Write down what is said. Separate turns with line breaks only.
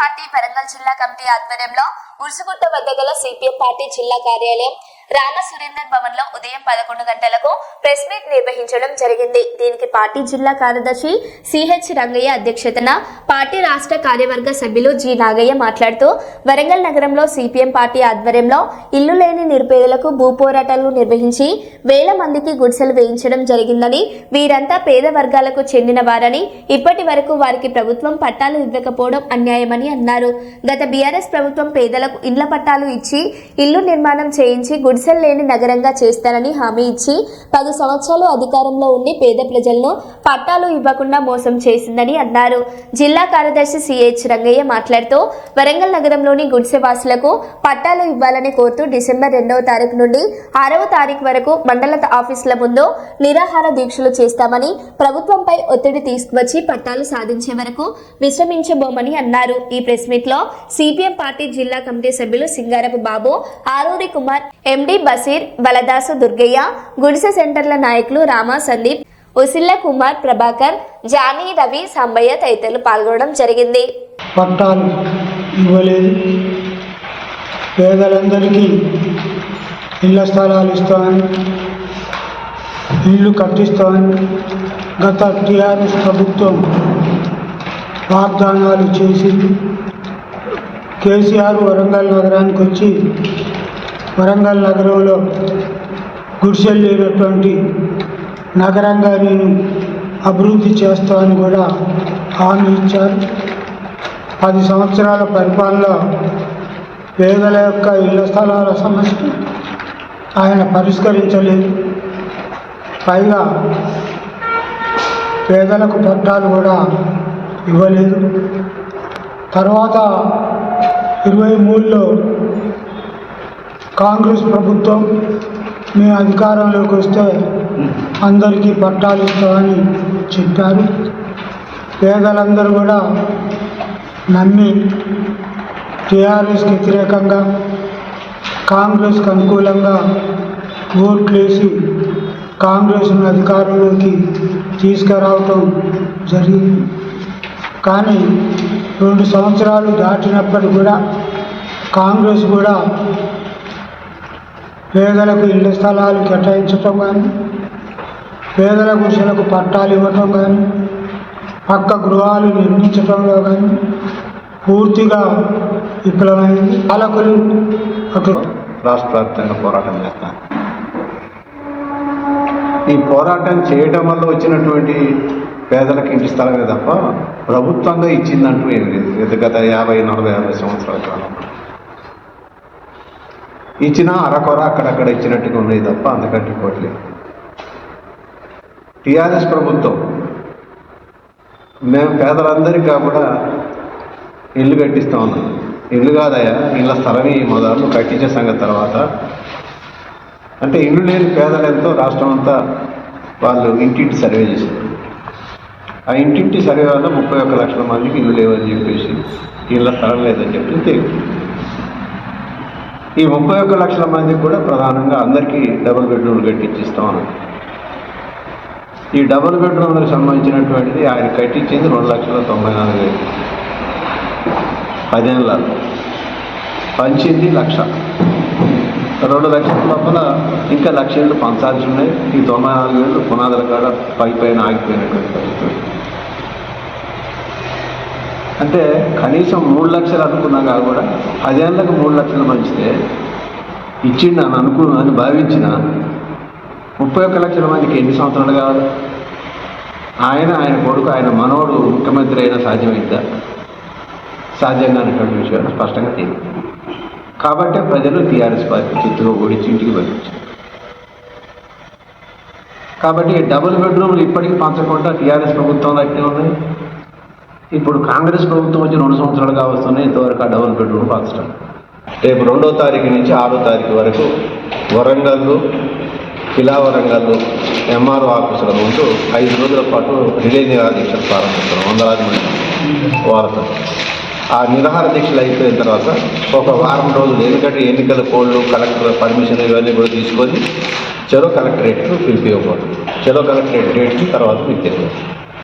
Party Warangal జిల్లా committee ఆధ్వర్యంలో ఉరుసుగుట్ట వద్ద గల సిపిఎం పార్టీ జిల్లా కార్యాలయం రానా సురేందర్ భవన్లో ఉదయం పదకొండు గంటలకు ప్రెస్ మీట్ నిర్వహించడం జరిగింది. దీనికి పార్టీ జిల్లా కార్యదర్శి సిహెచ్ రంగయ్య అధ్యక్షతన పార్టీ రాష్ట్ర కార్యవర్గ సభ్యులు జి నాగయ్య మాట్లాడుతూ వరంగల్ నగరంలో సిపిఎం పార్టీ ఆధ్వర్యంలో ఇల్లు లేని నిరుపేదలకు భూ పోరాటాలు నిర్వహించి వేల మందికి గుడిసెలు వేయించడం జరిగిందని వీరంతా పేద వర్గాలకు చెందిన వారని ఇప్పటి వరకు వారికి ప్రభుత్వం పట్టాలు ఇవ్వకపోవడం అన్యాయమని అన్నారు. గత బీఆర్ఎస్ ప్రభుత్వం పేదలకు ఇండ్ల పట్టాలు ఇచ్చి ఇల్లు నిర్మాణం చేయించి గుడిసెలు లేని నగరంగా చేస్తానని హామీ ఇచ్చి పది సంవత్సరాలు అధికారంలో ఉండి పేద ప్రజలను పట్టాలు ఇవ్వకుండా మోసం చేసిందని అన్నారు. జిల్లా కార్యదర్శి సిహెచ్ రంగయ్య మాట్లాడుతూ వరంగల్ నగరంలోని గుడిసె వాసులకు పట్టాలు ఇవ్వాలని కోరుతూ డిసెంబర్ రెండవ తారీఖు నుండి ఆరవ తారీఖు వరకు మండల ఆఫీసుల ముందు నిరాహార దీక్షలు చేస్తామని ప్రభుత్వంపై ఒత్తిడి తీసుకువచ్చి పట్టాలు సాధించే వరకు విశ్రమించబోమని అన్నారు. ఈ ప్రెస్ మీట్లో సిపిఎం పార్టీ జిల్లా కమిటీ సభ్యులు సింగారపు బాబు ఆరూరి కుమార్ ఎండి బసీర్ బలదాసు దుర్గయ్య గుడిసె సెంటర్ల నాయకులు రామా సందీప్ ఉసిల్ల కుమార్ ప్రభాకర్ జానీ రవి సంబయ్య తదితరులు పాల్గొనడం జరిగింది.
పట్టాలు ఇవ్వలేదు. పేదలందరికీ ఇళ్ళ స్థలాలు ఇస్తామని ఇల్లు కట్టిస్తామని గత టీఆర్ఎస్ ప్రభుత్వం వాగ్దానాలు చేసింది కేసీఆర్ వరంగల్ నగరానికి వచ్చి వరంగల్ నగరంలో గుడిసెలు లేనటువంటి నగరంగా నేను అభివృద్ధి చేస్తామని కూడా హామీ ఇచ్చారు. పది సంవత్సరాల పరిపాలనలో పేదల యొక్క ఇళ్ళ స్థలాల సమస్య ఆయన పరిష్కరించలేదు. పైగా పేదలకు పట్టాలు కూడా ఇవ్వలేదు. తర్వాత ఇరవై మూడులో కాంగ్రెస్ ప్రభుత్వం మీ అధికారంలోకి వస్తే అందరికీ పట్టాలు ఇస్తామని చెప్పారు. పేదలందరూ కూడా నమ్మి టీఆర్ఎస్కి వ్యతిరేకంగా కాంగ్రెస్కి అనుకూలంగా ఓట్లేసి కాంగ్రెస్ను అధికారంలోకి తీసుకురావటం జరిగింది. కానీ రెండు సంవత్సరాలు దాటినప్పటికి కూడా కాంగ్రెస్ కూడా పేదలకు ఇళ్ళ స్థలాలు కేటాయించటం కానీ పేదల గుడిసెలకు పట్టాలు ఇవ్వటం కానీ పక్క గృహాలు నిర్మించటంలో కానీ పూర్తిగా విఫలమైంది. పాలకులు అటు
రాష్ట్ర వ్యాప్తంగా పోరాటం చేస్తాను ఈ పోరాటం చేయడం వల్ల వచ్చినటువంటి పేదలకు ఇంటి స్థలమే తప్ప ప్రభుత్వంగా ఇచ్చిందంటూ ఏం లేదు. ఇది గత యాభై నలభై యాభై సంవత్సరాల కాలం. ఇచ్చినా అరకొర అక్కడక్కడ ఇచ్చినట్టుగా ఉన్నాయి తప్ప అందుకంటే ఇవ్వట్లేదు టీఆర్ఎస్ ప్రభుత్వం. మేము పేదలందరికీ కూడా ఇల్లు కట్టిస్తా ఉన్నాం. ఇల్లు కాదయా ఇళ్ళ స్థలమే ఈ మొదలు కట్టించే సంగతి తర్వాత. అంటే ఇల్లు లేని పేదలతో రాష్ట్రం అంతా వాళ్ళు ఇంటింటి సర్వే చేశారు. ఆ ఇంటింటి సర్వే వల్ల ముప్పై ఒక్క లక్షల మందికి ఇల్లు లేవని చెప్పేసి ఇళ్ళ స్థలం లేదని చెప్పి తెలియదు. ఈ ముప్పై ఒక్క లక్షల మందికి కూడా ప్రధానంగా అందరికీ డబుల్ బెడ్రూమ్లు కట్టించిస్తాం అన్నారు ఈ డబుల్ బెడ్రూమ్లకు సంబంధించినటువంటిది ఆయన కట్టించింది రెండు లక్షల తొంభై నాలుగు వేలు. పదేళ్ళ. పంచింది లక్ష. రెండు లక్షల లోపల ఇంకా లక్ష ఏళ్ళు పంచాల్సి ఉన్నాయి ఈ తొంభై నాలుగు వేలు పునాదుల కాడ పై పైన ఆగిపోయినటువంటి పరిస్థితి. అంటే కనీసం మూడు లక్షలు అనుకున్నాగా కూడా పదేళ్ళకు మూడు లక్షలు పంచితే ఇచ్చిండు అని అనుకు అని భావించిన ముప్పై ఒక్క లక్షల మందికి ఎన్ని సంవత్సరాలు కాదు ఆయన ఆయన కొడుకు ఆయన మనోడు ముఖ్యమంత్రి అయినా సాధ్యమైద్దా సాధ్యంగా అనేటువంటి విషయాలు స్పష్టంగా తెలియదు. కాబట్టే ప్రజలు టీఆర్ఎస్ పార్టీ చిత్తులో ఓడించి ఇంటికి పంపించారు. కాబట్టి డబుల్ బెడ్రూమ్లు ఇప్పటికీ పంచకుండా టీఆర్ఎస్ ప్రభుత్వం అట్టే ఉన్నాయి ఇప్పుడు కాంగ్రెస్ ప్రభుత్వం వచ్చి రెండు సంవత్సరాలు వస్తున్నాయి ఇంతవరకు ఆ డబుల్ బెడ్రూమ్ పంచడం రేపు రెండో తారీఖు నుంచి ఆరో తారీఖు వరకు వరంగల్లో కిలా వరంగల్ ఎంఆర్ఓ ఆఫీసుల ముందు ఐదు రోజుల పాటు రిలే నిరాహార దీక్షలు ప్రారంభిస్తారు వందలాది మంది వారతో ఆ నిరాహార దీక్షలు అయిపోయిన తర్వాత ఒక వారం రోజులు ఎందుకంటే ఎన్నికల కోళ్ళు కలెక్టర్ పర్మిషన్ ఇవన్నీ కూడా తీసుకొని చెరో కలెక్టరేట్కు పిలిపివ్వబోతుంది చెరో కలెక్టరేట్ డేట్కి తర్వాత మీకు తెలియదు